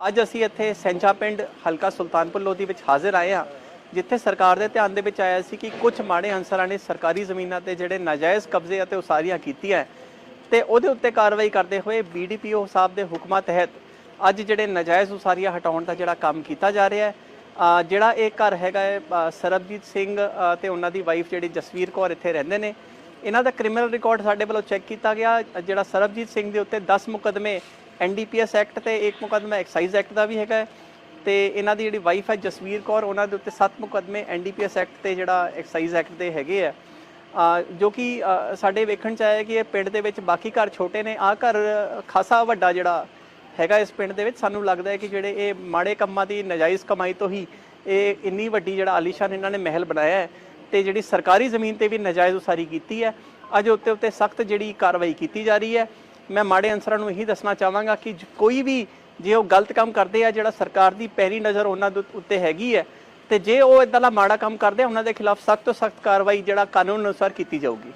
ਅੱਜ ਅਸੀਂ ਇੱਥੇ ਸੈਂਚਾ ਪਿੰਡ ਹਲਕਾ ਸੁਲਤਾਨਪੁਰ ਲੋਧੀ ਵਿੱਚ ਹਾਜ਼ਰ ਆਏ ਹਾਂ ਜਿੱਥੇ ਸਰਕਾਰ ਦੇ ਧਿਆਨ ਦੇ ਵਿੱਚ ਆਇਆ ਸੀ ਕਿ ਕੁਝ ਮਾੜੇ ਅੰਸਰਾਂ ਨੇ ਸਰਕਾਰੀ ਜ਼ਮੀਨਾਂ ਤੇ ਜਿਹੜੇ ਨਾਜਾਇਜ਼ ਕਬਜ਼ੇ ਅਤੇ ਉਸਾਰੀਆਂ ਕੀਤੀਆਂ ਤੇ ਉਹਦੇ ਉੱਤੇ ਕਾਰਵਾਈ ਕਰਦੇ ਹੋਏ ਬੀਡੀਪੀਓ ਸਾਹਿਬ ਦੇ ਹੁਕਮਾਂ ਤਹਿਤ ਅੱਜ ਜਿਹੜੇ ਨਾਜਾਇਜ਼ ਉਸਾਰੀਆਂ ਹਟਾਉਣ ਦਾ ਜਿਹੜਾ ਕੰਮ ਕੀਤਾ ਜਾ ਰਿਹਾ ਹੈ ਜਿਹੜਾ ਇਹ ਘਰ ਹੈਗਾ ਹੈ ਸਰਬਜੀਤ ਸਿੰਘ ਅ, ਤੇ ਉਹਨਾਂ ਦੀ ਵਾਈਫ ਜਿਹੜੀ ਜਸਵੀਰ ਕੌਰ ਇੱਥੇ ਰਹਿੰਦੇ ਨੇ। ਇਹਨਾਂ ਦਾ ਕ੍ਰਿਮੀਨਲ ਰਿਕਾਰਡ ਸਾਡੇ ਵੱਲੋਂ ਚੈੱਕ ਕੀਤਾ ਗਿਆ ਜਿਹੜਾ ਸਰਬਜੀਤ ਸਿੰਘ ਦੇ ਉੱਤੇ 10 ਮੁਕਦਮੇ ਐਨਡੀਪੀਐਸ ਐਕਟ ਤੇ ਇੱਕ ਮੁਕਦਮਾ ਐਕਸਾਈਜ਼ ਐਕਟ ਦਾ ਵੀ ਹੈਗਾ ਹੈ ਤੇ ਇਹਨਾਂ ਦੀ ਜਿਹੜੀ ਵਾਈਫ ਹੈ ਜਸਵੀਰ ਕੌਰ, ਉਹਨਾਂ ਦੇ ਉੱਤੇ 7 ਮੁਕਦਮੇ ਐਨਡੀਪੀਐਸ ਐਕਟ ਤੇ ਜਿਹੜਾ ਐਕਸਾਈਜ਼ ਐਕਟ ਦੇ ਹੈਗੇ ਆ। ਜੋ ਕਿ ਸਾਡੇ ਵੇਖਣ ਚ ਆਇਆ ਕਿ ਇਹ ਪਿੰਡ ਦੇ ਵਿੱਚ ਬਾਕੀ ਘਰ ਛੋਟੇ ਨੇ। ਆ ਘਰ ਖਾਸਾ ਵੱਡਾ ਜਿਹੜਾ ਹੈਗਾ ਇਸ ਪਿੰਡ ਦੇ ਵਿੱਚ। ਸਾਨੂੰ ਲੱਗਦਾ ਹੈ ਕਿ ਜਿਹੜੇ ਇਹ ਮਾੜੇ ਕੰਮਾਂ ਦੀ ਨਜਾਇਜ਼ ਕਮਾਈ ਤੋਂ ਹੀ ਇਹ ਇੰਨੀ ਵੱਡੀ ਜਿਹੜਾ ਆਲੀਸ਼ਾਨ ਇਹਨਾਂ ਨੇ ਮਹਿਲ ਬਣਾਇਆ ਹੈ ਤੇ ਜਿਹੜੀ ਸਰਕਾਰੀ ਜ਼ਮੀਨ ਤੇ ਵੀ ਨਜਾਇਜ਼ ਉਸਾਰੀ ਕੀਤੀ ਹੈ। ਅੱਜ ਉੱਤੇ ਉੱਤੇ ਸਖਤ ਜਿਹੜੀ ਕਾਰਵਾਈ ਕੀਤੀ ਜਾ ਰਹੀ ਹੈ। ਮੈਂ ਮਾੜੇ ਅਨਸਰਾਂ ਨੂੰ ਇਹੀ ਦੱਸਣਾ ਚਾਹਾਂਗਾ ਕਿ ਕੋਈ ਵੀ ਜੇ ਉਹ ਗਲਤ ਕੰਮ ਕਰਦੇ ਆ, ਜਿਹੜਾ ਸਰਕਾਰ ਦੀ ਪੈਰੀ ਨਜ਼ਰ ਉਹਨਾਂ ਦੇ ਉੱਤੇ ਹੈਗੀ ਹੈ, ਤੇ ਜੇ ਉਹ ਇਦਾਂ ਦਾ ਮਾੜਾ ਕੰਮ ਕਰਦੇ ਆ, ਉਹਨਾਂ ਦੇ ਖਿਲਾਫ ਸਖਤ ਤੋਂ ਸਖਤ ਕਾਰਵਾਈ ਜਿਹੜਾ ਕਾਨੂੰਨ ਅਨੁਸਾਰ ਕੀਤੀ ਜਾਊਗੀ।